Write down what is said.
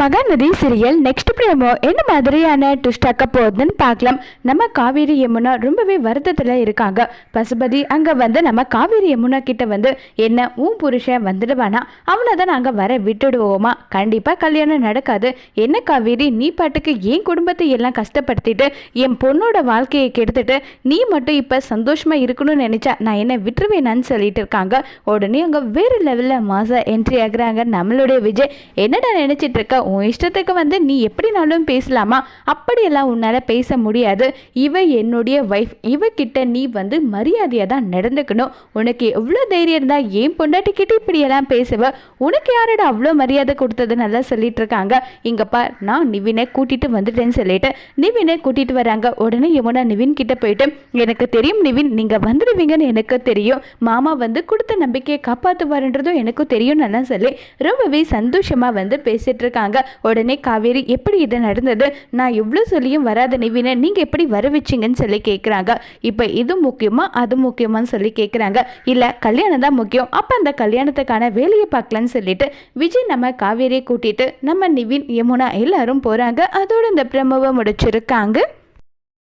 Mahanadi serial next பிரேமோ என்ன மாதிரியான twist ஆக்க போகுதுன்னு பார்க்கலாம். நம்ம காவேரி யமுனா ரொம்பவே வருத்தத்தில் இருக்காங்க. பசுபதி அங்கே வந்து நம்ம காவேரி யமுனா கிட்ட வந்து என்ன உன் புருஷன் வந்துடுவானா? அவனை தான் நாங்கள் வர விட்டுடுவோமா? கண்டிப்பாக கல்யாணம் நடக்காது. என்ன காவேரி நீ பாட்டுக்கு என் குடும்பத்தை எல்லாம் கஷ்டப்படுத்திட்டு என் பொண்ணோட வாழ்க்கையை கெடுத்துட்டு நீ மட்டும் இப்போ சந்தோஷமாக இருக்கணும்னு நினச்சா நான் என்ன விட்டுருவேனான்னு சொல்லிட்டு இருக்காங்க. உடனே அங்கே வேறு லெவலில் மாசா என்ட்ரி ஆகுறாங்க. நம்மளுடைய விஜய் என்னடா நினச்சிட்டு இருக்க? உன் இஷ்டத்துக்கு வந்து நீ எப்படினாலும் பேசலாமா? அப்படியெல்லாம் உன்னால் பேச முடியாது. இவ என்னுடைய ஒய்ஃப் இவகிட்ட நீ வந்து மரியாதையாக தான் நடந்துக்கணும். உனக்கு எவ்வளோ தைரியம் இருந்தால் ஏன் பொண்டாட்டிக்கிட்ட இப்படியெல்லாம் பேசுவ? உனக்கு யாரோட அவ்வளோ மரியாதை கொடுத்தது நல்லா சொல்லிட்டு இருக்காங்க இங்கப்பா நான் நிவினை கூட்டிட்டு வந்துட்டேன்னு சொல்லிட்டு நிவினை கூட்டிட்டு வராங்க. உடனே யமுனா நிவின் கிட்ட போயிட்டு எனக்கு தெரியும் நிவின் நீங்கள் வந்துடுவீங்கன்னு எனக்கு தெரியும். மாமா வந்து கொடுத்த நம்பிக்கையை காப்பாற்றுவாருன்றதும் எனக்கும் தெரியும் நல்லா சொல்லி ரொம்பவே சந்தோஷமாக வந்து பேசிட்டு இருக்காங்க உடனே காவேரி எப்படி இது நடந்தது? நான் எவ்வளோ சொல்லியும் வராத நிவினை நீங்கள் எப்படி வர வச்சிங்கன்னு சொல்லி கேட்குறாங்க இப்போ இது முக்கியமா அது முக்கியமான்னு சொல்லி கேட்குறாங்க இல்லை கல்யாணம் தான் முக்கியம். அப்போ அந்த கல்யாணத்துக்கான வேலையை பார்க்கலான்னு சொல்லிட்டு விஜய் நம்ம காவேரியை கூட்டிட்டு நம்ம நிவின் யமுனா எல்லாரும் போகிறாங்க அதோட இந்த பிரமவை முடிச்சிருக்காங்க.